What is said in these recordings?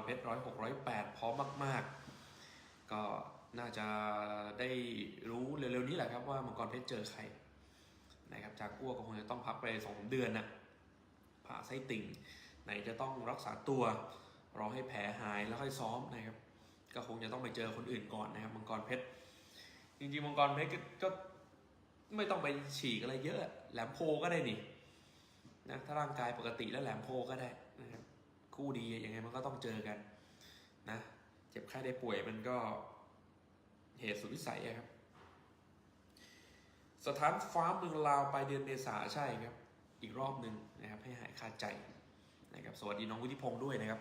รเพชรร้อยหกร้อยแปดพร้อมมาก ๆ ก็น่าจะได้รู้เร็วๆนี้แหละครับว่ามังกรเพชรเจอใครนะครับจากกัวก็คงจะต้องพักไปสองเดือนนะผ่าไส้ติ่งไหนจะต้องรักษาตัวรอให้แผลหายแล้วค่อยซ้อมนะครับ ก็คงจะต้องไปเจอคนอื่นก่อนนะครับมังกรเพชรจริงๆมังกรเพชรก็ไม่ต้องไปฉีกอะไรเยอะแหลมโพก็ได้นี่นะถ้าร่างกายปกติแล้วแหลมโพก็ได้ คู่ดียังไงมันก็ต้องเจอกัน นะ เจ็บไข้ได้ป่วยมันก็เหตุสุดวิสัยครับ สถานฟ้าเมืองลาวไปเดือนเมษาใช่ครับ อีกรอบหนึ่งนะครับ ให้หายคาใจนะครับสวัสดีน้องวุฒิพงศ์ด้วยนะครับ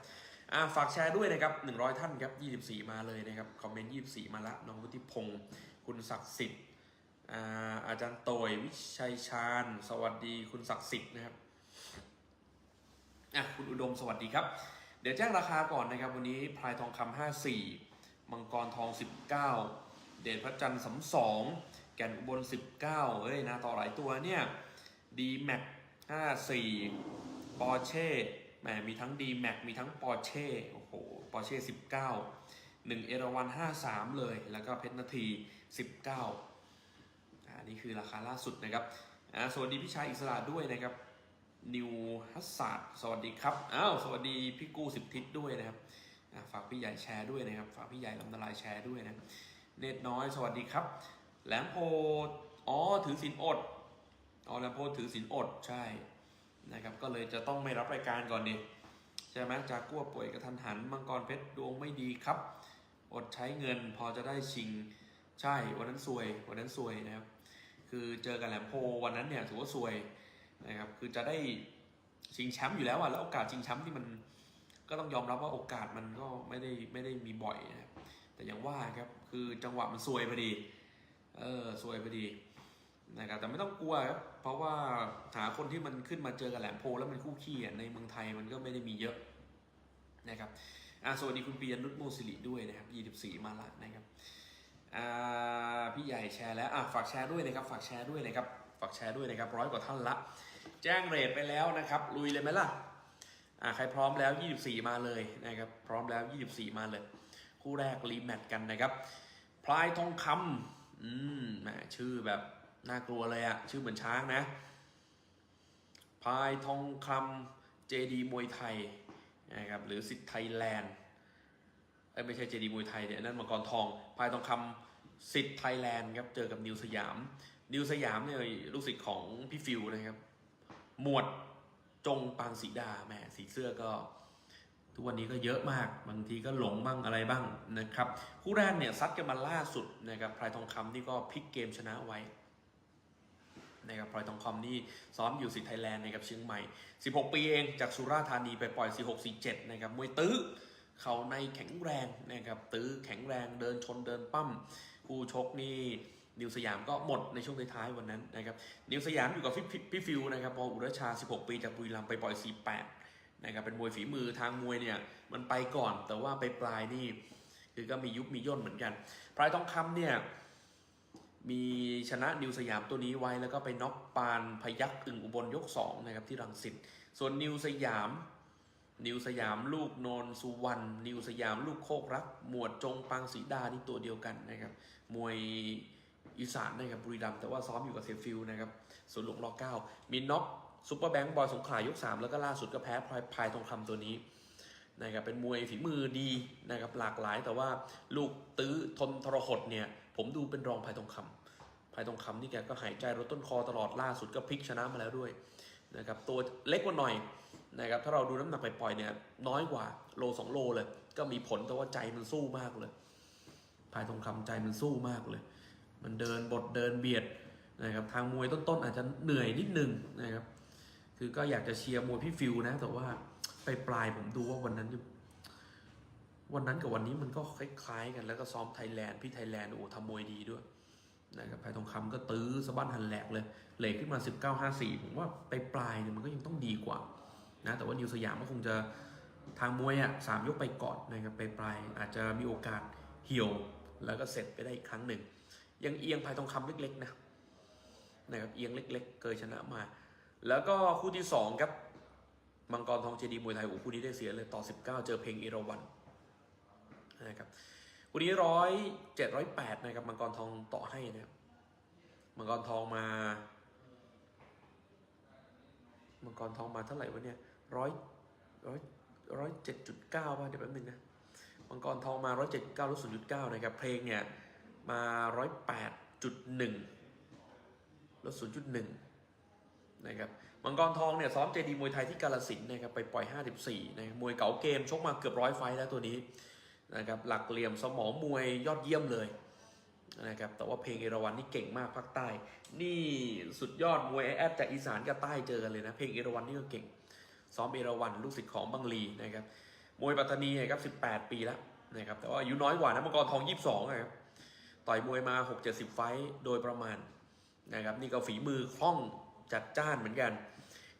อ่าฝากแชร์ด้วยนะครับ100 ท่านครับ 24 มาเลยนะครับคอมเมนต์24 มาละน้องวุฒิพงศ์คุณศักดิ์สิทธิ์อาอาจารย์โตยวิชัยชาญ สวัสดีคุณศักดิ์สิทธิ์นะครับ อะคุณอุดมสวัสดีครับ เดี๋ยวแจ้งราคาก่อนนะครับวันนี้พลายทองคำ54 มังกรทอง 19 เดชพระจันทร์สำสองแก่นอุบล 19เฮ้ยนาต่อหลายตัวเนี่ยดีแม็ก54ปอร์เช่แหมมีทั้ง d m a x มีทั้งปอร์เช่โอ้โหปอร์เช่19 1 เอราวัน 53 เลย แล้วก็เพชรนาที 19อ่านี่คือราคาล่าสุดนะครับอ่าสวัสดีพี่ชายอิสระด้วยนะครับ นิวฮัสซัดสวัสดีครับ อ้าว สวัสดีพี่กู้สิบทิศด้วยนะครับ ฝากพี่ใหญ่แชร์ด้วยนะครับ ฝากพี่ใหญ่ลำนาลายแชร์ด้วยนะ เนตน้อย สวัสดีครับ แหลมโพ อ๋อ ถือศีลอด อ๋อ แหลมโพถือศีลอด ใช่ นะครับ ก็เลยจะต้องไม่รับรายการก่อนดิ ใช่ไหมจากกั้วป่วยกระทันหัน มังกรเพชรดวงไม่ดีครับ อดใช้เงินพอจะได้ชิง ใช่ วันนั้นซวย วันนั้นซวยนะครับ คือเจอกับแหลมโพวันนั้นเนี่ยถือว่าซวย นะครับคือจะได้ชิงแชมป์อยู่แล้วอะแล้วโอกาสชิงแชมป์ที่มันก็ต้องยอมรับว่าโอกาสมันก็ไม่ได้ไม่ได้มีบ่อยนะครับแต่อย่างว่าครับคือจังหวะมันซวยพอดีเออซวยพอดีนะครับแต่ไม่ต้องกลัวครับเพราะว่าหาคนที่มันขึ้นมาเจอกับแหลมโพแล้วมันคู่ขี้อะในเมืองไทยมันก็ไม่ได้มีเยอะนะครับอ่าสวัสดีคุณปียนุชโมสิริด้วยนะครับ24 มาละนะครับอ่าพี่ใหญ่แชร์แล้วอะฝากแชร์ด้วยนะครับฝากแชร์ด้วยนะครับฝากแชร์ด้วยนะครับร้อยกว่าท่านละ แจ้งเรทไปแล้วนะครับ ลุยเลยไหมล่ะอ่าใครพร้อมแล้ว 24 มาเลยนะครับ พร้อมแล้ว 24 มาเลย คู่แรกรีแมตช์กันนะครับ พลายทองคำอืมแหมชื่อแบบน่ากลัวเลยอะชื่อเหมือนช้างนะ พลายทองคำเจดีมวยไทยนะครับหรือสิทธิ์ไทยแลนด์ไม่ใช่เจดีมวยไทยเนี่ยนั่นมังกรทองพายทองคำสิทธิ์ไทยแลนด์ครับเจอกับนิวสยาม นิวสยามเนี่ยลูกศิษย์ของพี่ฟิวนะครับ หมวดจงปางสีดาแหมสีเสื้อก็ ทุกวันนี้ก็เยอะมาก บางทีก็หลงบ้างอะไรบ้างนะครับ คู่แรกเนี่ยซัดกันมาล่าสุดนะครับพลายทองคำนี่ก็พลิกเกมชนะไว้นะครับพลอยทองคำนี่ซ้อมอยู่สิทธิ์ไทยแลนด์นะครับเชียงใหม่ 16 ปีเองจากสุราษฎร์ธานีไปปล่อย 46 47 นะครับมวยตื้อเขาในแข็งแรงนะครับตื้อแข็งแรงเดินชนเดินปั้มคู่ชกนี่ นิวสยามก็หมดในช่วงท้ายๆวันนั้นนะครับนิวสยามอยู่กับพี่พี่พี่ฟิวนะครับพออุรชา 16 ปีจากบุรีรัมย์ไปปล่อย 48นะครับเป็นมวยฝีมือทางมวยเนี่ยมันไปก่อน แต่ว่าไปปลายนี่คือก็มียุบมีย่นเหมือนกันพลายทองคำเนี่ยมีชนะนิวสยามตัวนี้ไว้แล้วก็ไปน็อกปานพยักอึ่งอุบลยก2นะครับที่รังสิตส่วนนิวสยาม นิวสยามลูกโนนสุวรรณนิวสยามลูกโคกรัก หมวดจงปางศรีดานี่ตัวเดียวกันนะครับมวย อีสานนะครับบุรีรัมย์แต่ว่าซ้อมอยู่กับเซฟิลนะครับส่วนหลวงรอเก้ามีน็อกซุปเปอร์แบงค์บอยสงขลายก3แล้วก็ล่าสุดก็แพ้พลายพายทองคำตัวนี้นะครับเป็นมวยฝีมือดีนะครับหลากหลายแต่ว่าลูกตื้อทนทรหดเนี่ย ผมดูเป็นรองพายทองคำพายทองคำนี่แกก็หายใจรถต้นคอตลอดล่าสุดก็พลิกชนะมาแล้วด้วยนะครับตัวเล็กกว่าหน่อยนะครับถ้าเราดูน้ำหนักไปปล่อยเนี่ยน้อยกว่าโลสองโลเลย ก็มีผลแต่ว่าใจมันสู้มากเลยพายทองคำใจมันสู้มากเลย มันเดินบทเดินเบียดนะครับทางมวยต้นๆอาจจะเหนื่อยนิดนึงนะครับ คือก็อยากจะเชียร์มวยพี่ฟิวนะ แต่ว่าไปปลายผมดูว่าวันนั้น วันนั้นกับวันนี้มันก็คล้ายๆกันแล้วก็ซ้อมไทยแลนด์พี่ไทยแลนด์โอ้ทำมวยดีด้วยนะครับไผ่ทองคำก็ตื้อสะบั้นหันแหลกเลยเหลกขึ้นมา 19-54 ผมว่าไปปลายเนี่ยมันก็ยังต้องดีกว่านะแต่ว่านิวสยามก็คงจะทางมวยอะสามยกไปก่อนนะครับไปปลายอาจจะมีโอกาสเหี่ยว แล้วก็เสร็จไปได้อีกครั้งหนึ่ง ยังเอียงไผ่ทองคำเล็กๆนะนะครับเอียงเล็ก ๆเกยชนะมา แล้วก็คู่ที่สองครับ มังกรทองเจดีย์มวยไทยโอ้คู่นี้ได้เสียเลยต่อ 19 เจอเพลงเอราวันนะครับคู่นี้ร้อยเจ็ดร้อยแปดนะครับมังกรทองต่อให้นะครับมังกรทองมา มังกรทองมาเท่าไหร่วะเนี่ยร้อยร้อยร้อยเจ็ดจุดเก้าป่ะเดี๋ยวแป๊บนึงนะมังกรทองมาร้อยเจ็ดเก้าลดศูนย์จุดเก้านะครับเพลงเนี่ย มาร้อยแปดจุดหนึ่งลดศูนย์จุดหนึ่งนะครับมังกรทองเนี่ยซ้อมเจดีมวยไทยที่กาลสินนะครับไปปล่อย 54นะมวยเก๋าเกมชกมาเกือบร้อยไฟแล้วตัวนี้นะครับหลักเหลี่ยมสมองมวยยอดเยี่ยมเลยนะครับแต่ว่าเพลงเอราวันนี่เก่งมากภาคใต้ นี่สุดยอดมวยแอดจากอีสานกับใต้เจอกันเลยนะเพลงเอราวันนี่ก็เก่ง ซ้อมเอราวันลูกศิษย์ของบังลีนะครับมวยปัตตานีครับ18 ปีแล้วนะครับแต่ว่าอายุน้อยกว่านะมังกรทอง 22นะครับ ต่อยมวยมา 6-70 ไฟโดยประมาณนะครับนี่ก็ฝีมือคล่องจัดจ้านเหมือนกัน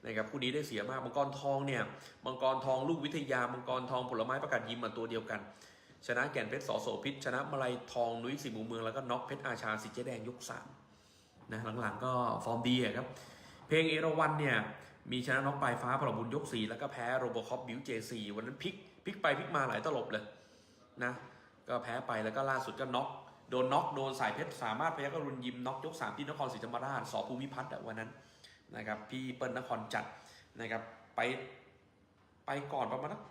นะครับคู่นี้ได้เสียมากมังกรทองเนี่ยมังกรทองลูกวิทยามังกรทองผลไม้ประกาศยิมมาตัวเดียวกัน ชนะแก่นเพชรสอโสพิษชนะมาลัยทองนุ้ยสีหมูเมืองแล้วก็น็อกเพชรอาชาสิเจแดงยกสามนะหลังๆก็ฟอร์มดีครับเพลงเอราวันเนี่ยมีชนะน็อกปลายฟ้าพลบุญยกสี่แล้วก็แพ้โรบอคอปบิวเจซีวันนั้นพลิกพลิกไปพลิกมาหลายตลบเลยนะก็แพ้ไปแล้วก็ล่าสุดก็น็อก โดนน็อกโดนสายเพชรสามารถพยักรุณยิมน็อกยกสามที่นครศรีธรรมราชสอภูมิพัฒน์อะวันนั้นนะครับพี่เปิ้ลนครจัดนะครับไปไปก่อนประมาณนัก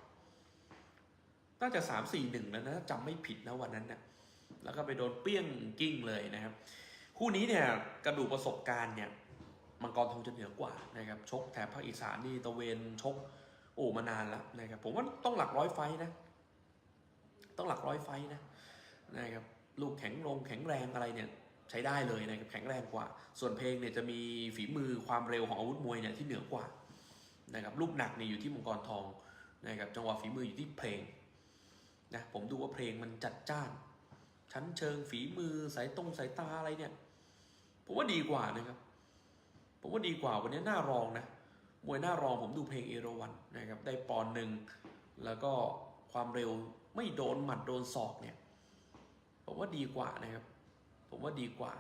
น่าจะสามสี่หนึ่งแล้วนะจำไม่ผิดนะวันนั้นเนะแล้วก็ไปโดนเปี้ยงกิ้งเลยนะครับ คู่นี้เนี่ยกระดูกประสบการณ์เนี่ยมังกรทองจะเหนือกว่านะครับชกแถบภาคอีสานนี่ตะเวนชกโอ้มานานแล้วนะครับผมว่าต้องหลักร้อยไฟนะ ต้องหลักร้อยไฟนะนะครับ ลูกแข็งลงแข็งแรงอะไรเนี่ยใช้ได้เลยนะครับแข็งแรงกว่า ส่วนเพลงเนี่ยจะมีฝีมือความเร็วของอาวุธมวยเนี่ยที่เหนือกว่านะครับลูกหนักเนี่ยอยู่ที่มังกรทองนะครับจังหวะฝีมืออยู่ที่เพลงนะผมดูว่าเพลงมันจัดจ้าน ชั้นเชิงฝีมือสายตรงสายตาอะไรเนี่ยผมว่าดีกว่านะครับ ผมว่าดีกว่าวันนี้หน้ารองนะมวยหน้ารองผมดูเพลงเอราวันนะครับได้ปอนหนึ่งแล้วก็ความเร็วไม่โดนหมัดโดนศอกเนี่ย ว่าดีกว่านะครับ ผมว่าดีกว่า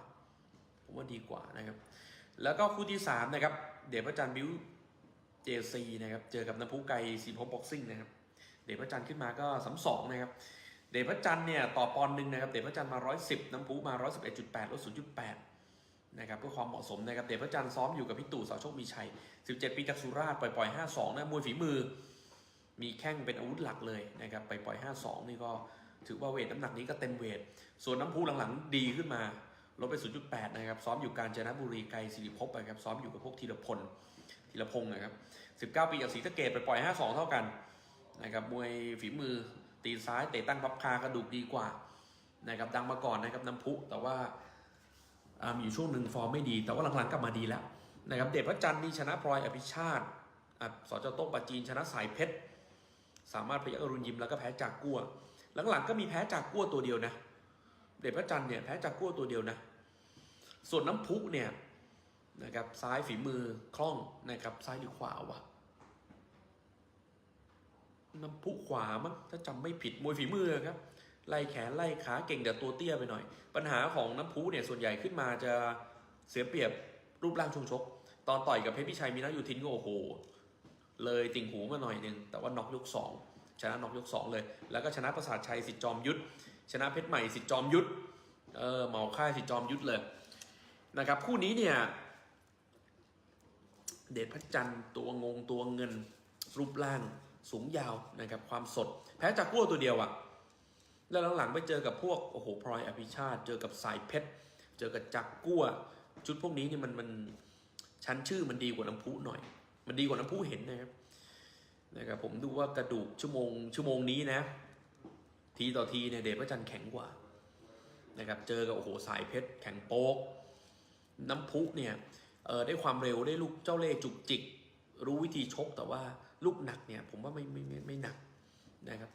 ผมว่าดีกว่านะครับ แล้วก็คู่ที่สามนะครับ เดชพระจันทร์บิวเจซีนะครับ เจอกับน้ำพุไก่สีพบบ็อกซิ่งนะครับ เดชพระจันทร์ขึ้นมาก็สามสองนะครับ เดชพระจันทร์เนี่ยต่อปอนด์หนึ่งนะครับ เดชพระจันทร์มาร้อยสิบน้ำพุมาร้อยสิบเอ็ดจุดแปดลดศูนย์จุดแปดนะครับเพื่อความเหมาะสมนะครับ เดชพระจันทร์ซ้อมอยู่กับพี่ตู่สาวโชคมีชัย 17 ปีจากสุราษฎร์ปล่อยปล่อย52 นะมวยฝีมือ มีแข้งเป็นอาวุธหลักเลยนะครับ ไปปล่อย 52 นี่ก็ ถือว่าเวทน้ำหนักนี้ก็เต็มเวท ส่วนน้ำพุหลังๆ ดีขึ้นมาลดไป 0.8 นะครับ ซ้อมอยู่กาญจนบุรีไกลสิริภพนะครับ ซ้อมอยู่กับพวกธีรพลธีรพงศ์นะครับ 19 ปีจากศรีสะเกดไปปล่อย 52 เท่ากันนะครับ มวยฝีมือตีซ้ายเตะตั้งพับคากระดูกดีกว่านะครับดังมาก่อนนะครับน้ำพุแต่ว่าอามีอยู่ช่วงหนึ่งฟอร์มไม่ดี แต่ว่าหลังๆกลับมาดีแล้วนะครับเดชพระจันทร์นี่ชนะพลอยอภิชาติสจโต้งปาจีนชนะสายเพชร สามารถพยักอรุณยิมแล้วก็แพ้จากกัว หลังๆก็มีแพ้จากกัวตัวเดียวนะ เดชพระจันทร์เนี่ยแพ้จากกัวตัวเดียวนะ ส่วนน้ำพุเนี่ยนะครับซ้ายฝีมือคล่องนะครับซ้ายหรือขวาวะน้ำพุขวามั้งถ้าจำไม่ผิดมวยฝีมือครับไล่แขนไล่ขาเก่งแต่ตัวเตี้ยไปหน่อย ปัญหาของน้ำพุเนี่ยส่วนใหญ่ขึ้นมาจะเสียเปรียบรูปร่างช่วงชก ตอนต่อยกับเพชรพิชัยมีนักยูทินก็โอ้โห เลยติ่งหูมาหน่อยหนึง แต่ว่าน็อกยกสอง ชนะนอกยกสองเลย แล้วก็ชนะประสาทชัยสิทธิจอมยุทธชนะเพชรใหม่สิทธิจอมยุทธเออเหมาค่ายสิทธิจอมยุทธเลยนะครับคู่นี้เนี่ยเดชพระจันทร์ตัวงงตัวเงินรูปร่างสูงยาวนะครับความสด แพ้จากกัวตัวเดียวอะ่ะ แล้วหลังๆไปเจอกับพวกโอ้โหพลอยอภิชาติ เจอกับสายเพชร เจอกับจักรกั้ว ชุดพวกนี้นี่มันมันชั้นชื่อมันดีกว่าน้ำพุหน่อย มันดีกว่าน้ำพุเห็นนะครับ นะครับผมดูว่ากระดูกชั่วโมงชั่วโมงนี้นะ ทีต่อทีเนี่ยเดชพระจันทร์แข็งกว่านะครับเจอกับโอ้โหสายเพชรแข็งโป๊ก น้ำพุเนี่ยเออได้ความเร็วได้ลูกเจ้าเล่จุกจิก รู้วิธีชกแต่ว่าลูกหนักเนี่ยผมว่าไม่ไม่ไม่ไม่หนักนะครับ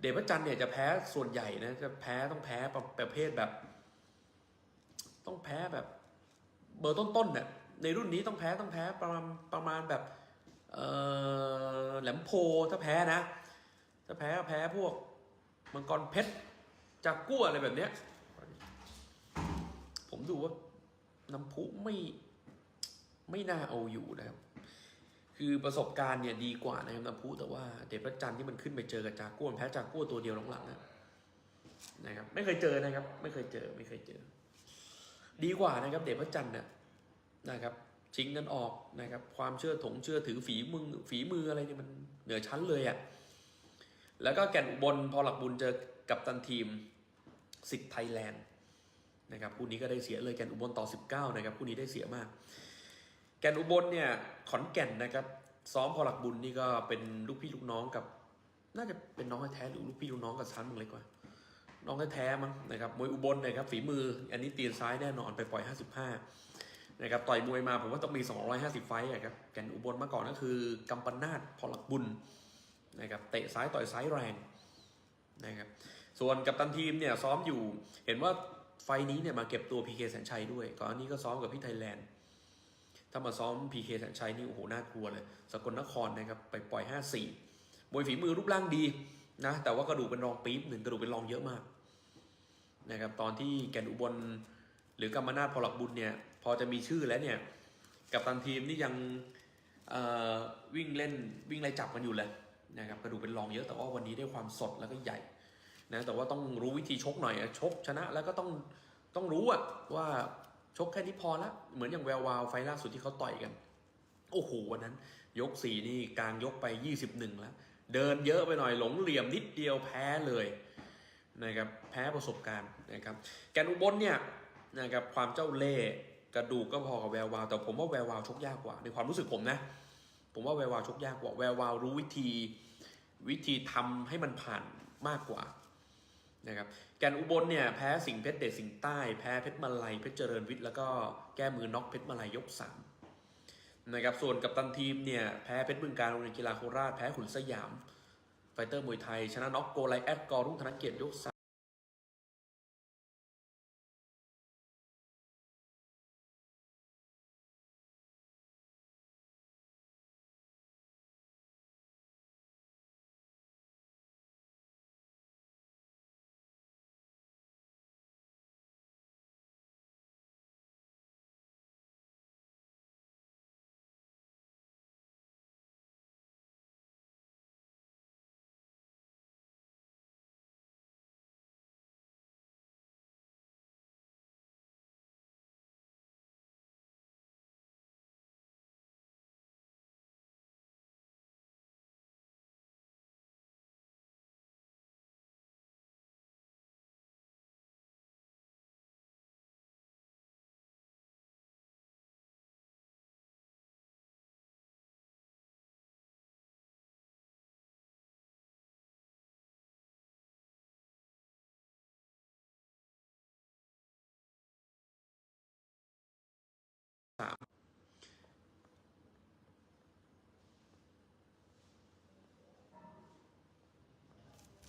เดชพระจันทร์เนี่ยจะแพ้ส่วนใหญ่นะจะแพ้ต้องแพ้ประประเภทแบบ ต้องแพ้แบบ เบอร์ต้นๆเนี่ยในรุ่นนี้ต้องแพ้ต้องแพ้ประมาณประมาณแบบ แหลมโพถ้าแพ้นะ ถ้าแพ้แพ้พวกมังกรเพชรจากกั้วอะไรแบบเนี้ย ผมดูว่าน้ำพุไม่ไม่น่าเอาอยู่นะครับ คือประสบการณ์เนี่ยดีกว่านะครับนะพูแต่ว่าเดชพระจันทร์ที่มันขึ้นไปเจอกับจากัวแพ้จากัวตัวเดียวหลังๆอะนะครับ ไม่เคยเจอนะครับ ไม่เคยเจอ ไม่เคยเจอ ดีกว่านะครับ เดชพระจันทร์เนี่ยนะครับ ชิงกันออกนะครับ ความเชื่อถงเชื่อถือฝีมือฝีมืออะไรเนี่ยมันเหนือชั้นเลยอะ่ะแล้วก็แก่นอุบลพอหลักบุญเจอกับตันทีมสิทธิ์ไทยแลนด์นะครับคู่นี้ก็ได้เสียเลยแก่นอุบลต่อ 19นะครับคู่นี้ได้เสียมาก แก่นอุบลเนี่ยขอนแก่นนะครับซ้อมพอหลักบุญนี่ก็เป็นลูกพี่ลูกน้องกับ น่าจะเป็นน้องแท้หรือลูกพี่ลูกน้องกับชั้นมึงเลยกว่า น้องแท้มั้งนะครับมวยอุบลนะครับฝีมืออันนี้ตีนซ้ายแน่นอนไปปล่อย 55 นะครับต่อยมวยมาผมว่าต้องมี 250 ไฟต์อะครับแก่นอุบลมื่อก่อนก็คือกำปนาดพอลักบุญนะครับเตะซ้ายต่อยซ้ายแรงนะครับส่วนกัปตันทีมเนี่ยซ้อมอยู่เห็นว่าไฟนี้เนี่ยมาเก็บตัวพีเคแสนชัยด้วย ก่อนอันนี้ก็ซ้อมกับพี่ไทยแลนด์ ถ้ามาซ้อมพีเคแสนชัยนี่โอ้โหน่ากลัวเลย สกลนครนะครับไปปล่อย 5-4มวยฝีมือรูปร่างดีนะแต่ว่ากระดูกเป็นรองปี๊บหนึ่งกระดูกเป็นรองเยอะมากนะครับตอนที่แก่นอุบลหรือกรรมนาถพอหลักบุญเนี่ย พอจะมีชื่อแล้วเนี่ย กับตันทีมนี่ยังวิ่งเล่นวิ่งไล่จับกันอยู่เลยนะครับกระดูกเป็นรองเยอะแต่ว่าวันนี้ได้ความสดแล้วก็ใหญ่นะแต่ว่าต้องรู้วิธีชกหน่อยอะชกชนะแล้วก็ต้องต้องรู้อะว่าชกแค่นี้พอละเหมือนอย่างแวววาวไฟล์ล่าสุดที่เขาต่อยกัน โอ้โหวันนั้น ยกสี่นี่กลางยกไป 21 แล้ว เดินเยอะไปหน่อยหลงเหลี่ยมนิดเดียวแพ้เลยนะครับแพ้ประสบการณ์นะครับแกนอุบลเนี่ยนะครับความเจ้าเล่ห์ กระดูกก็พอกับแวววาวแต่ผมว่าแวววาวชกยากกว่า ในความรู้สึกผมนะ ผมว่าแวววาวชกยากกว่า แวววาวรู้วิธี วิธีทำให้มันผ่านมากกว่านะครับแกนอุบลเนี่ยแพ้สิงเพชรเดชสิงใต้แพ้เพชรมาลัยเพชรเจริญวิทย์แล้วก็แก้มือน็อกเพชรมาลัยยกสามนะครับส่วนกับตันทีมเนี่ยแพ้เพชรบึงการโรงเรียนกีฬาโคราชแพ้ขุนสยามไฟเตอร์มวยไทย ชนะน็อกโกไลแอดกอรุ่งธนเกียรติยกส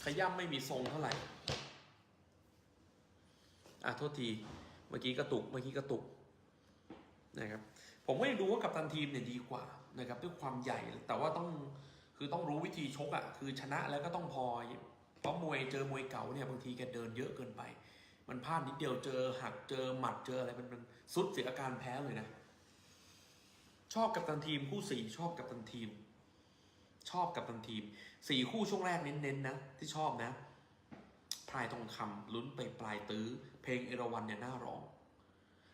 ขย่ำไม่มีทรงเท่าไหร่ อะโทษที เมื่อกี้กระตุก เมื่อกี้กระตุกนะครับ ผมก็ยังดูว่ากัปตันทีมเนี่ยดีกว่านะครับ ด้วยความใหญ่ แต่ว่าต้องคือต้องรู้วิธีชกอะ่ะ คือชนะแล้วก็ต้องพอ เพราะมวยเจอมวยเก่าเนี่ยบางทีแกเดินเยอะเกินไป มันพลาดนิดเดียวเจอหักเจอหมัดเจออะไรมันมันสุดเสียอาการแพ้เลยนะ ชอบกัปตันทีมคู่สี่ชอบกัปตันทีม ชอบกัปตันทีมสี่คู่ช่วงแรกเน้นๆนะ ที่ชอบนะพลายทองคำลุ้นไปปลายตื้อ เพลงเอราวันเนี่ยน่าร้อง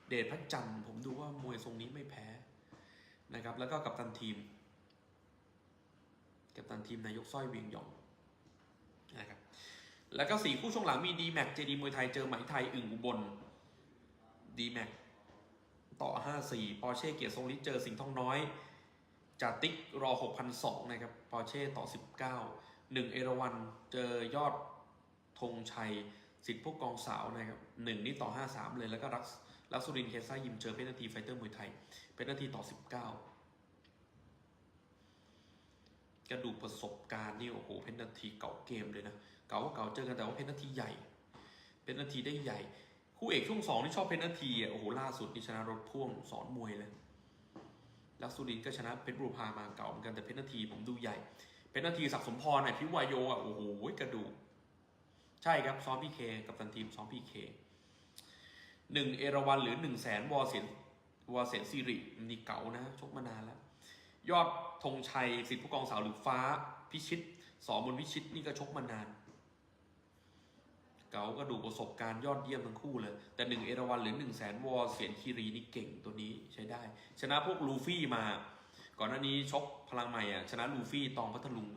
เดชพระจันทร์ผมดูว่ามวยทรงนี้ไม่แพ้นะครับ แล้วก็กัปตันทีม กัปตันทีมนายกสร้อยเวียงหยองนะครับแล้วก็สี่คู่ช่วงหลังมีดีแม็กเจดีมวยไทยเจอไหมไทยอึ่งอุบลดีแม็กต่อ 5-4 ปอร์เช่เกียรติทรงฤทธิ์เจอสิงห์ทองน้อย จาติกรอ 6,002 นะครับปอร์เช่ต่อ 19 1 เอราวันเจอยอดธงชัยสิทธิ์พวกกองสาวนะครับ1นี่ต่อ 53 เลยแล้วก็รักลักสุรินทร์เคซ่ายิมเจอเพชรนาทีไฟเตอร์มวยไทยเพชรนาทีต่อ 19 กระดูกประสบการณ์นี่โอ้โหเพชรนาทีเก่าเกมเลยนะเก่าก็เก่าเจอกันแต่ว่าเพชรนาทีใหญ่เพชรนาทีได้ใหญ่ คู่เอกช่วงสองที่ชอบเพชรนาทีอะโอ้โหล่าสุดนี่ชนะรถพ่วงสอนมวยเลย ลักซูรินก็ชนะเพชรบุรพามาเก่าเหมือนกันแต่เพชรนาทีผมดูใหญ่ เพชรนาทีศักสมพรน่ะพิวายโยอะโอ้โหกระดูกใช่ครับซ้อมพีเคกับตันทีมซ้อมพีเคหนึ่งเอราวันหรือหนึ่งแสนวอเซนวอเซนซิรินี่เก่านะชกมานานแล้ว ยอดธงชัยสิทธิผู้กองสาวหรือฟ้าพิชิตสอบนวิชิตนี่ก็ชกมานาน เก๋าก็ดูประสบการณ์ยอดเยี่ยมทั้งคู่เลย แต่หนึ่งเอราวันหรือหนึ่งแสนวอลเสียนคีรีนี่เก่งตัวนี้ใช้ได้ ชนะพวกลูฟี่มา ก่อนหน้านี้ชกพลังใหม่อะชนะลูฟี่ตองพัทลุง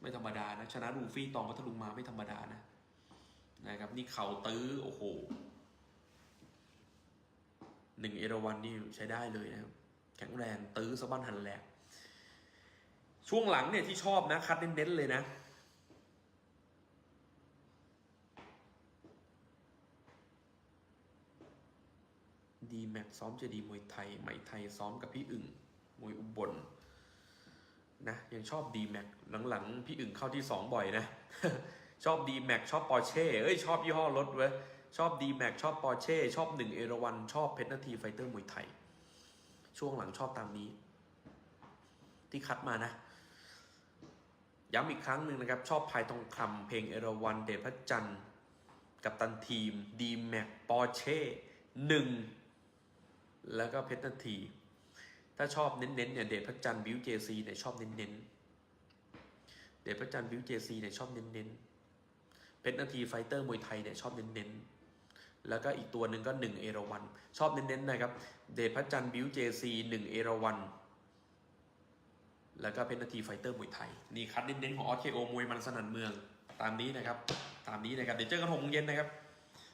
ไม่ธรรมดานะ ชนะลูฟี่ตองพัทลุงมาไม่ธรรมดานะนะครับ นี่เข่าตื้อโอ้โหหนึ่งเอราวันนี่ใช้ได้เลยนะครับ แข็งแรงตื้อสะบั้นหันแหลกช่วงหลังเนี่ยที่ชอบนะคัดเน้นๆเลยนะ ดีแม็กซ้อมเจดีมวยไทยไหมไทยซ้อมกับพี่อึ่งมวยอุบลนะยังชอบดีแม็กหลังๆ พี่อึ่งเข้าที่สองบ่อยนะ ชอบดีแม็กชอบปอร์เช่เอ้ยชอบยี่ห้อรถเว้ยชอบดีแม็กชอบปอร์เช่ชอบหนึ่งเอราวันชอบเพชรนาทีไฟเตอร์มวยไทย ช่วงหลังชอบตามนี้ ที่คัดมานะย้ำอีกครั้งหนึ่งนะครับ ชอบพายทองคำเพลงเอราวันเดชพระจันทร์กับตันทีมดีแม็กปอร์เช่หนึ่ง แล้วก็เพชรนาที ถ้าชอบเน้นๆเนี่ยเดชพระจันทร์บิวเจซีเนี่ยชอบเน้นๆเดชพระจันทร์บิวเจซีเนี่ยชอบเน้นๆเพชรนาทีไฟเตอร์มวยไทยเนี่ยชอบเน้นๆแล้วก็อีกตัวหนึ่งก็หนึ่งเอราวันชอบเน้นๆนะครับ เดชพระจันทร์บิวเจซีหนึ่งเอราวันแล้วก็เพชรนาทีไฟเตอร์มวยไทยนี่คัดเน้นๆของออสเคโอมวยมันสนั่นเมือง ตามนี้นะครับ ตามนี้นะครับเดี๋ยวเจอกันหกโมงเย็นนะครับ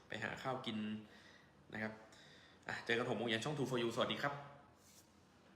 ไปหาข้าวกินนะครับ เจอกันหกโมงเย็นช่อง t o for you สวัสดีครับ